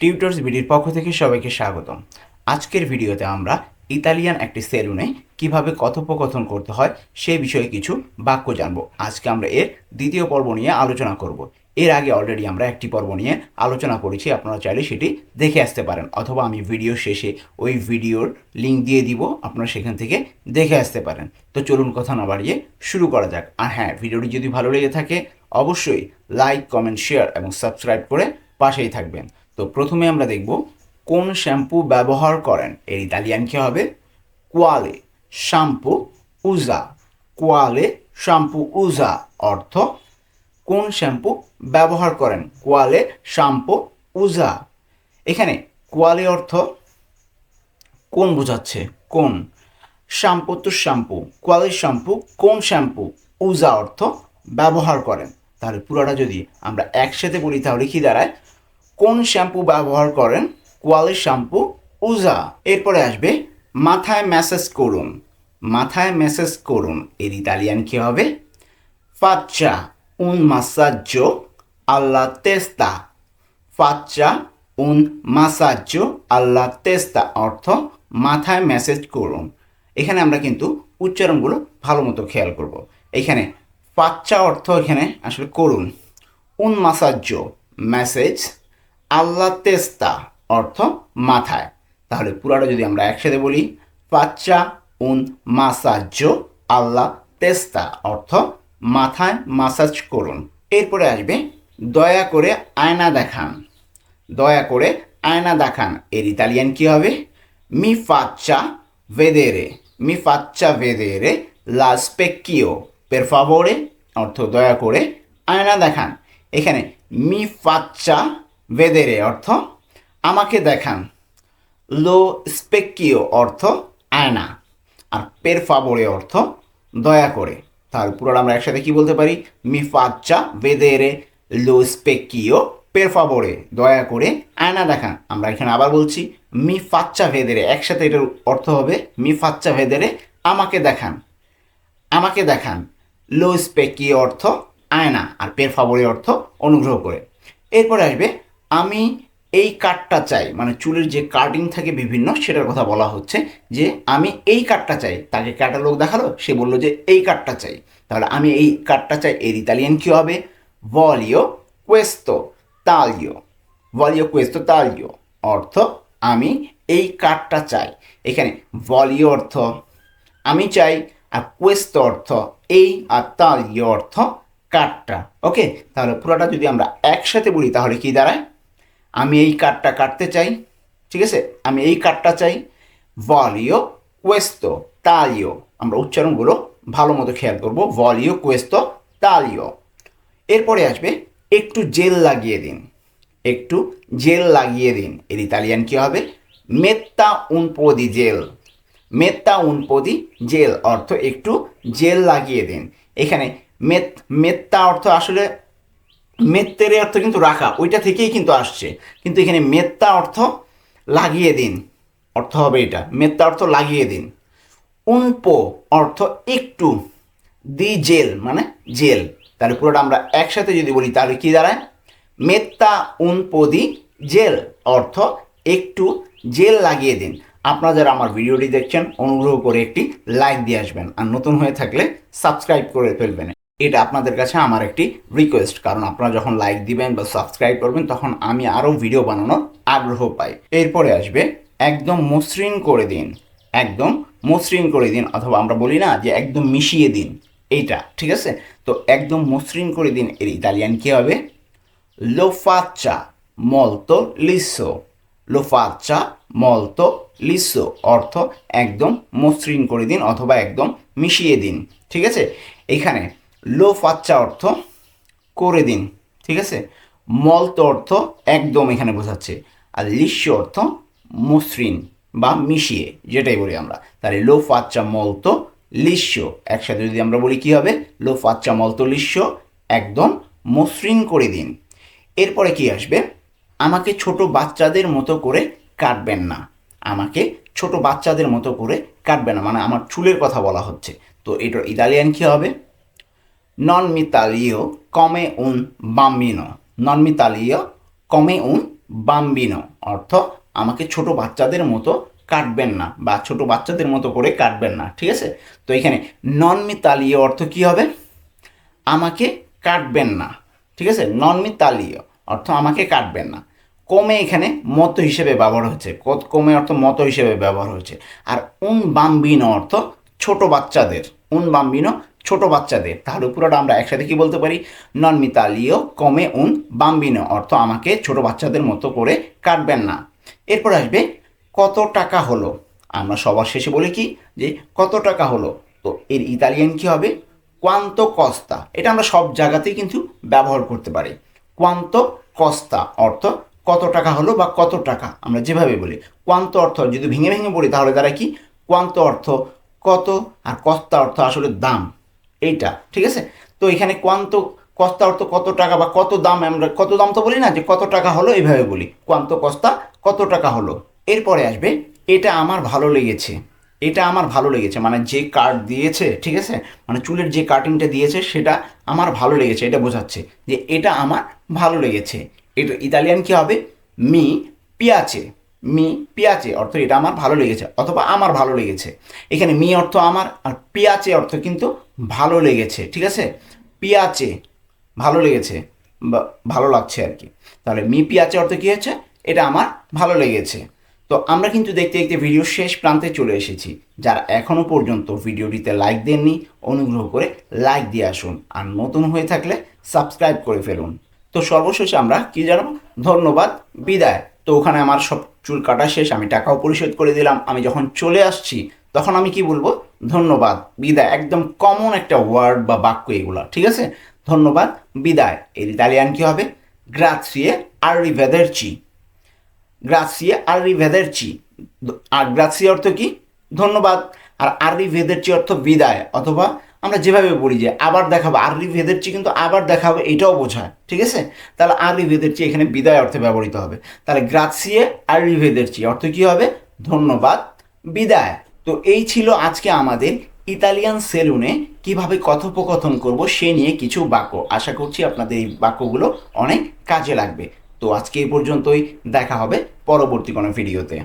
Tutors বিডির পক্ষ থেকে সবাইকে স্বাগতম। আজকের ভিডিওতে আমরা ইতালিয়ান একটি সেলুনে কীভাবে কথোপকথন করতে হয় সে বিষয়ে কিছু বাক্য জানব। আজকে আমরা এর দ্বিতীয় পর্ব নিয়ে আলোচনা করব। এর আগে অলরেডি আমরা একটি পর্ব নিয়ে আলোচনা করেছি, আপনারা চাইলে সেটি দেখে আসতে পারেন, অথবা আমি ভিডিও শেষে ওই ভিডিওর লিঙ্ক দিয়ে দিব, আপনারা সেখান থেকে দেখে আসতে পারেন। তো চলুন কথা না বাড়িয়ে শুরু করা যাক। আর হ্যাঁ ভিডিওটি যদি ভালো লেগে থাকে, অবশ্যই লাইক কমেন্ট শেয়ার এবং সাবস্ক্রাইব করে পাশেই থাকবেন। তো প্রথমে আমরা দেখব কোন শ্যাম্পু ব্যবহার করেন। এর ইতালিয়ান কি হবে? কোয়ালে শ্যাম্পু উজা। কোয়ালে শ্যাম্পু উজা অর্থ কোন শ্যাম্পু ব্যবহার করেন? কোয়ালে শ্যাম্পু উজা। এখানে কোয়ালে অর্থ কোন বোঝাচ্ছে? কোন? শ্যাম্পু তো শ্যাম্পু। কোয়ালি শ্যাম্পু, কোন শ্যাম্পু উজা অর্থ ব্যবহার করেন? তাহলে পুরোটা যদি আমরা একসাথে বলি তাহলে কি দাঁড়ায়? কোন শ্যাম্পু ব্যবহার করেন? কোয়ালি শ্যাম্পু, উজা। এরপরে আসবে, মাথায় ম্যাসেজ করুন। মাথায় মেসেজ করুন, এর ইতালিয়ান কী হবে? ফাচ্চা, উন মাসাজ্য alla তেস্তা। ফাচ্চা, উন massaggio alla তেস্তা, অর্থ মাথায় মেসেজ করুন। এখানে আমরা কিন্তু উচ্চারণগুলো ভালো মতো খেয়াল করব। এখানে ফাচ্চা অর্থ এখানে আসলে করুন। উন মাসাজ্য মেসেজ আল্লা তেস্তা অর্থ মাথায়। তাহলে পুরাটা যদি আমরা একসাথে বলি, পাচ্চা উন মাসাজ্য আল্লা তেস্তা অর্থ মাথায় মাসাজ করুন। এরপরে আসবে, দয়া করে আয়না দেখান। দয়া করে আয়না দেখান। এর ইতালিয়ান কি হবে? মি ফাচ্চা ভেদেরে মি ফাচ্চা ভেদেরে লা স্পেকিও পের ফাভোরে অর্থ দয়া করে আয়না দেখান। এখানে মি ফাচ্চা ভেদেরে অর্থ, আমাকে দেখান। লো স্পেকিও অর্থ, আয়না। আর পের ফাভোরে অর্থ, দয়া করে। তাহলে পুরোটা আমরা একসাথে কি বলতে পারি? মি ফাচ্চা লো স্পেকিও, পের ফাভোরে দয়া করে আয়না দেখান। আমরা এখানে আবার বলছি মি ফাচ্চা ভেদেরে একসাথে এটার অর্থ হবে মি ফাচ্চা ভেদেরে আমাকে দেখান। আমাকে দেখান। লো স্পেকি অর্থ, আয়না। আর পের ফাভরে অর্থ, অনুগ্রহ করে। এরপরে আসবে আমি এই কাঠটা চাই। মানে চুলের যে কাটিং থাকে বিভিন্ন, সেটার কথা বলা হচ্ছে যে আমি এই কাঠটা চাই। তাকে ক্যাটালগ দেখাল, সে বলল যে এই কাঠটা চাই। তাহলে আমি এই কাঠটা চাই, এর ইতালিয়ান কী হবে? ভলিও কোয়েস্তো তালিও ভলিও কোয়েস্তো তালিও অর্থ, আমি এই কাঠটা চাই। এখানে ভলিও অর্থ, আমি চাই, আর কোয়েস্ত অর্থ, এই আর তালিও অর্থ কাঠটা ওকে তাহলে পুরোটা যদি আমরা একসাথে বলি, তাহলে কি দাঁড়ায়? আমি এই কাঠটা কাটতে চাই, ঠিক আছে? আমি এই কাঠটা চাই। ভলিও কোয়েস্তো তালিও। আমরা উচ্চারণগুলো ভালো মতো খেয়াল করব। ভলিও কোয়েস্তো তালিও। এরপরে আসবে, একটু জেল লাগিয়ে দিন। একটু জেল লাগিয়ে দিন। এর ইতালিয়ান কী হবে? মেত্তা উনপদি জেল। মেত্তা উনপদি জেল অর্থ একটু জেল লাগিয়ে দিন। এখানে মেত, মেত্তা অর্থ আসলে মেত্তের অর্থ কিন্তু রাখা, ওইটা থেকেই কিন্তু আসছে। কিন্তু এখানে মেত্তা অর্থ লাগিয়ে দিন। অর্থ হবে এটা, মেত্তা অর্থ লাগিয়ে দিন। উনপো অর্থ একটু, দি জেল মানে জেল। তাহলে পুরোটা আমরা একসাথে যদি বলি, তাহলে কি দাঁড়ায়? মেত্তা উনপদি জেল অর্থ একটু জেল লাগিয়ে দিন। আপনারা যারা আমার ভিডিওটি দেখছেন, অনুগ্রহ করে একটি লাইক দিয়ে আসবেন। আর নতুন হয়ে থাকলে সাবস্ক্রাইব করে ফেলবেন। এটা আপনাদের কাছে আমার একটি রিকোয়েস্ট কারণ আপনারা যখন লাইক দিবেন বা সাবস্ক্রাইব করবেন, তখন আমি আরও ভিডিও বানানোর আগ্রহ পাই। এরপরে আসবে, একদম মসৃণ করে দিন, একদম মসৃণ করে দিন, অথবা আমরা বলি না যে একদম মিশিয়ে দিন, এইটা, ঠিক আছে? তো একদম মসৃণ করে দিন এর ইতালিয়ান কী হবে? Molto liso lo faccia molto liso, অর্থ একদম মসৃণ করে দিন, অথবা একদম মিশিয়ে দিন, ঠিক আছে? এখানে লো ফাচ্চা অর্থ করে দিন, ঠিক আছে? মলত অর্থ একদম এখানে বোঝাচ্ছে। আর লিস্য অর্থ মসৃণ বা মিশিয়ে, যেটাই বলি আমরা। তাহলে লো ফাচ্চা মলত লিস্য একসাথে যদি আমরা বলি কি হবে? লো ফাচ্চা মলত লিস্য একদম মসৃণ করে দিন। এরপরে কি আসবে? আমাকে ছোট বাচ্চাদের মতো করে কাটবেন না। আমাকে ছোট বাচ্চাদের মতো করে কাটবে না। মানে আমার চুলের কথা বলা হচ্ছে। তো এটার ইতালিয়ান কী হবে? নন মিতালিও কমে উন বাম্বিনো নন মিতালিও কমে উন বাম্বিনো অর্থ, আমাকে ছোট বাচ্চাদের মতো কাটবেন না, বা ছোট বাচ্চাদের মতো করে কাটবেন না, ঠিক আছে? তো এখানে নন মিতালীয় অর্থ কি হবে? আমাকে কাটবেন না, ঠিক আছে? নন মিতালীয় অর্থ আমাকে কাটবেন না। কমে এখানে মত হিসেবে ব্যবহার হচ্ছে কত, কমে অর্থ মত হিসেবে ব্যবহার হচ্ছে আর উন বাম্বিনো অর্থ ছোট বাচ্চাদের। উন বাম্বিনো ছোট বাচ্চাদের। তাহলে পুরোটা আমরা একসাথে কি বলতে পারি? নন মিতালীয় কমে উন বাম্বিনো অর্থ আমাকে ছোট বাচ্চাদের মতো করে কাটবেন না। এরপর আসবে, কত টাকা হলো? আমরা সবার শেষে বলি কি? যে কত টাকা হলো? তো এর ইতালিয়ান কি হবে? কোয়ান্তো কস্তা এটা আমরা সব জায়গাতেই কিন্তু ব্যবহার করতে পারি। কোয়ান্তো কস্তা অর্থ কত টাকা হলো বা কত টাকা? আমরা যেভাবে বলি। কোয়ান্ত অর্থ যদি ভেঙে ভেঙে বলি তাহলে তারা কি? কোয়ান্ত অর্থ কত আর কস্তা অর্থ আসলে দাম। এইটা, ঠিক আছে? তো এখানে কোয়ান্ত কস্তা অর্থ কত টাকা বা কত দাম আমরা, কত দাম তো বলি না, যে কত টাকা হলো এইভাবে বলি। কোয়ান্ত কস্তা কত টাকা হলো? এরপরে আসবে, এটা আমার ভালো লেগেছে, এটা আমার ভালো লেগেছে মানে যে কার্ড দিয়েছে, ঠিক আছে? মানে চুলের যে কাটিংটা দিয়েছে, সেটা আমার ভালো লেগেছে, এটা বোঝাচ্ছে যে এটা আমার ভালো লেগেছে। এটা ইতালিয়ান কি হবে? মি, পিয়াচে। মি পিয়াচে অর্থ এটা আমার ভালো লেগেছে অথবা আমার ভালো লেগেছে। এখানে মি অর্থ আমার আর পিয়াচে অর্থ কিন্তু ভালো লেগেছে, ঠিক আছে? পিয়াচে ভালো লেগেছে, বা ভালো লাগছে আর কি। তাহলে মি পিয়াচে অর্থ কী হচ্ছে এটা আমার ভালো লেগেছে। তো আমরা কিন্তু দেখতে দেখতে ভিডিও শেষ প্রান্তে চলে এসেছি। যারা এখনও পর্যন্ত ভিডিওটিতে লাইক দেননি, অনুগ্রহ করে লাইক দিয়ে আসুন। আর নতুন হয়ে থাকলে সাবস্ক্রাইব করে ফেলুন। তো সর্বশেষে আমরা কি জানাব? ধন্যবাদ, বিদায়। তো ওখানে আমার সব চুল কাটা শেষ, আমি টাকাও পরিশোধ করে দিলাম, আমি যখন চলে আসছি, তখন আমি কি বলব? ধন্যবাদ, বিদায়, একদম কমন একটা ওয়ার্ড বা বাক্য এগুলা, ঠিক আছে? ধন্যবাদ, বিদায়, এর ইতালিয়ান কি হবে? গ্রাসিয়ে আরিভেদেরচি গ্রাসিয়ে আরিভেদেরচি আর গ্রাসিয়ে অর্থ কি? ধন্যবাদ, আর আরিভেদেরচি অর্থ বিদায়, অথবা আমরা যেভাবে বলি যে আবার দেখাবো আরিভেদেরচি কিন্তু আবার দেখাবো, এটাও বোঝায়, ঠিক আছে? তাহলে আরিভেদেরচি এখানে বিদায় অর্থে ব্যবহৃত হবে। তাহলে গ্রাসিয়ে আরিভেদেরচি অর্থ কী হবে? ধন্যবাদ, বিদায়। তো এই ছিল আজকে আমাদের ইতালিয়ান সেলুনে কীভাবে কথোপকথন করব সে নিয়ে কিছু বাক্য। আশা করছি আপনাদের এই বাক্যগুলো অনেক কাজে লাগবে। তো আজকে এই পর্যন্তই, দেখা হবে পরবর্তী কোনো ভিডিওতে।